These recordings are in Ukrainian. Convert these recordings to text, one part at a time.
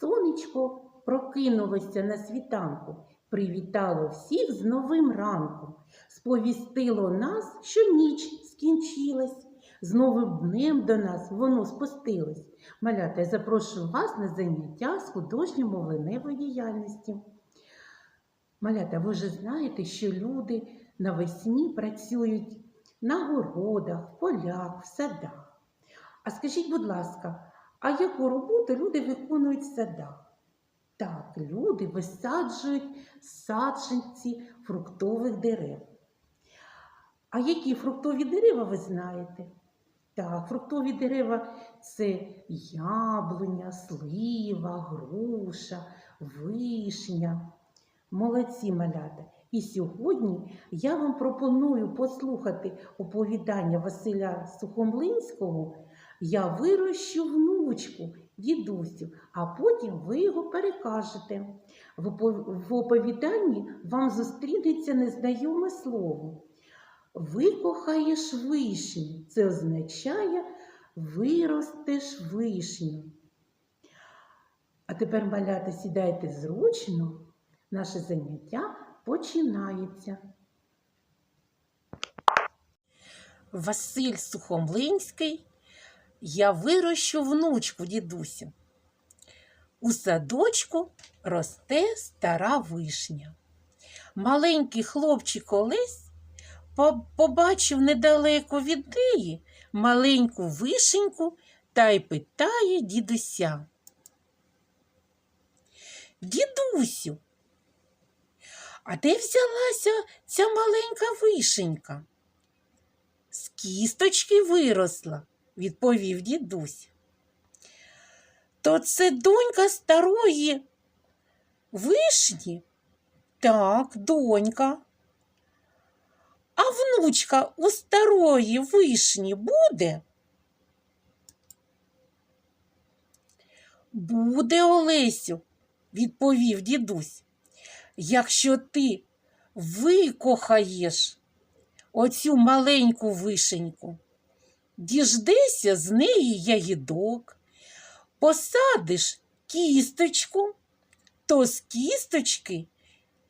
Сонечко прокинулося на світанку, привітало всіх з новим ранком, сповістило нас, що ніч скінчилась. З новим днем до нас воно спустилось. Малята, я запрошую вас на заняття з художньо-мовленевої діяльності. Малята, ви вже знаєте, що люди навесні працюють на городах, полях, в садах. А скажіть, будь ласка, а яку роботу люди виконують в садах? Так, люди висаджують саджанці фруктових дерев. А які фруктові дерева ви знаєте? Так, фруктові дерева це яблуня, слива, груша, вишня. Молодці малята. І сьогодні я вам пропоную послухати оповідання Василя Сухомлинського Я вирощу внучку, дідусю, а потім ви його перекажете. В оповіданні вам зустрінеться незнайоме слово. Викохаєш вишню. Це означає виростеш вишню. А тепер, малята, сідайте зручно. Наше заняття починається. Василь Сухомлинський. Я вирощу внучку дідусю. У садочку росте стара вишня. Маленький хлопчик Олесь побачив недалеко від неї маленьку вишеньку та й питає дідуся. Дідусю, а де взялася ця маленька вишенька? З кісточки виросла, відповів дідусь. То це донька старої вишні? Так, донька. А внучка у старої вишні буде? Буде, Олесю, відповів дідусь. Якщо ти викохаєш оцю маленьку вишеньку, діждешся з неї ягідок, посадиш кісточку, то з кісточки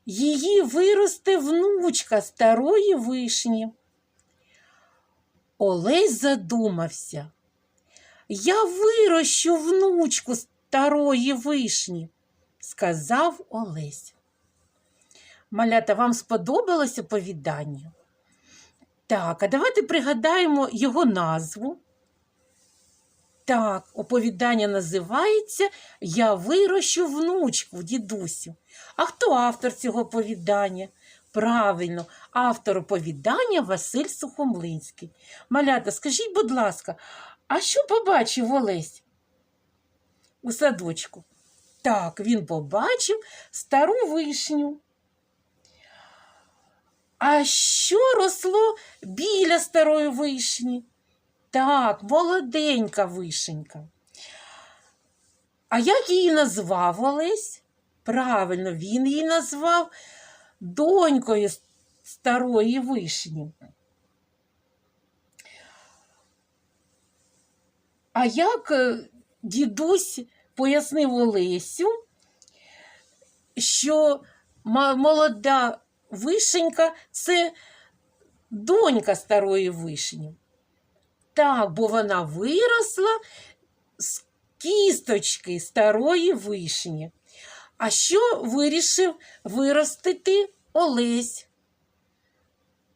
її виросте внучка старої вишні. Олесь задумався. Я вирощу внучку старої вишні, сказав Олесь. Малята, вам сподобалось оповідання? Так, а давайте пригадаємо його назву. Так, оповідання називається Я вирощу внучку, дідусю. А хто автор цього оповідання? Правильно, автор оповідання Василь Сухомлинський. Малята, скажіть, будь ласка, а що побачив Олесь у садочку? Так, він побачив стару вишню. А що росло біля старої вишні? Так, молоденька вишенька. А як її назвав Олесь? Правильно, він її назвав донькою старої вишні. А як е, дідусь пояснив Олесю, що молода вишенька це донька старої вишні. Так, бо вона виросла з кісточки старої вишні. А що вирішив виростити Олесь?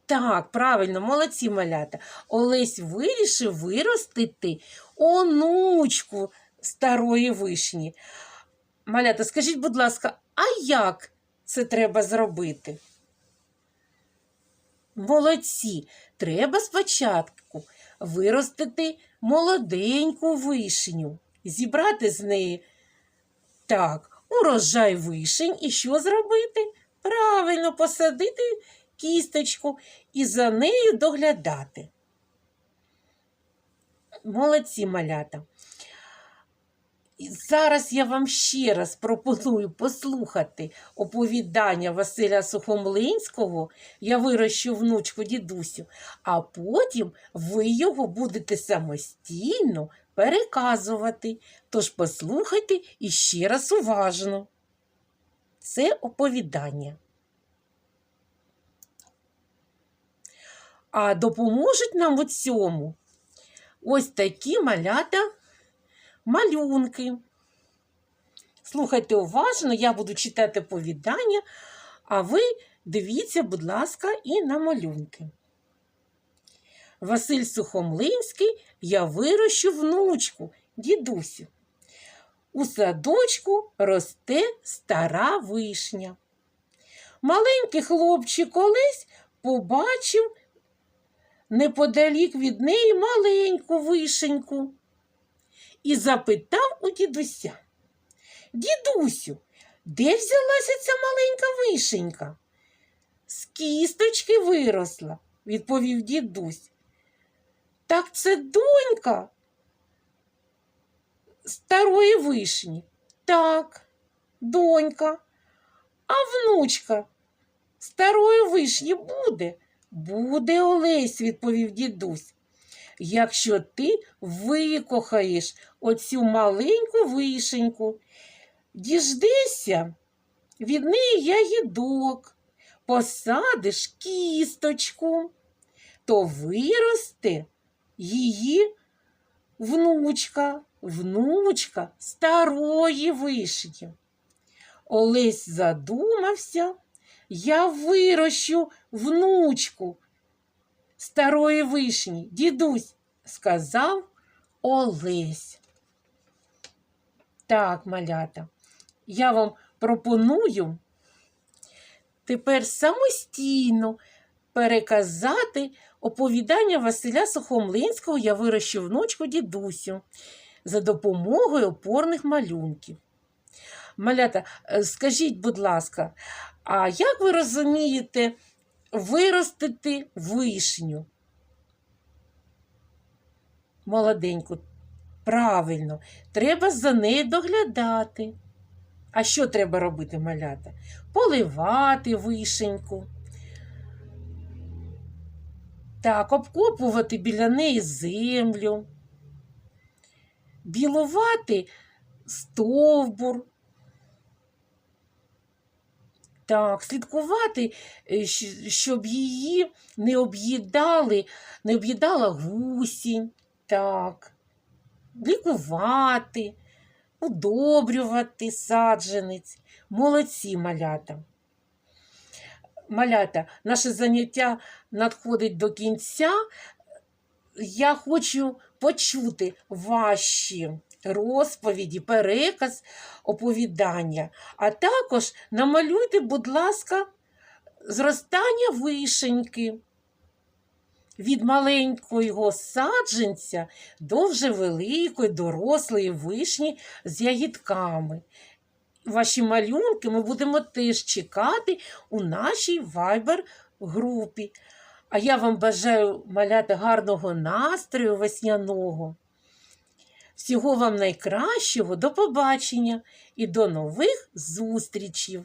Так, правильно, молодці малята. Олесь вирішив виростити онучку старої вишні. Малята, скажіть, будь ласка, а як це треба зробити? Молодці, треба спочатку виростити молоденьку вишню, зібрати з неї так, урожай вишень і що зробити? Правильно посадити кісточку і за нею доглядати. Молодці малята. І зараз я вам ще раз пропоную послухати оповідання Василя Сухомлинського Я вирощу внучку дідусю, а потім ви його будете самостійно переказувати. Тож послухайте іще раз уважно. Це оповідання. А допоможуть нам у цьому ось такі малята малюнки. Слухайте уважно, я буду читати оповідання, а ви дивіться, будь ласка, і на малюнки. Василь Сухомлинський, я вирощу внучку, дідусю. У садочку росте стара вишня. Маленький хлопчик колись побачив неподалік від неї маленьку вишеньку і запитав у дідуся. Дідусю, де взялася ця маленька вишенька? З кісточки виросла, відповів дідусь. Так це донька старої вишні. Так, донька. А внучка старої вишні буде? Буде, Олесь, відповів дідусь. Якщо ти викохаєш оцю маленьку вишеньку, діждешся від неї ягідок, посадиш кісточку, то виросте її внучка, внучка старої вишні. Олесь задумався, я вирощу внучку старої вишні, дідусь, сказав Олесь. Так, малята, я вам пропоную тепер самостійно переказати оповідання Василя Сухомлинського Я вирощу внучку дідусю за допомогою опорних малюнків. Малята, е, скажіть, будь ласка, а як ви розумієте виростити вишню? Молоденьку, правильно, треба за нею доглядати. А що треба робити, малята? Поливати вишеньку. Так, обкопувати біля неї землю, білувати стовбур. Так, слідкувати, е, щоб її не об'їдали, не об'їдала гусінь. Так, лікувати, удобрювати саджанець. Молодці малята. Малята, наше заняття надходить до кінця. Я хочу почути ваші розповіді, переказ, оповідання. А також намалюйте, будь ласка, зростання вишеньки. Від маленького саджанця до вже великої дорослої вишні з ягідками. Ваші малюнки ми будемо теж чекати у нашій вайбер-групі. А я вам бажаю маляти гарного настрою весняного. Всього вам найкращого, до побачення і до нових зустрічей!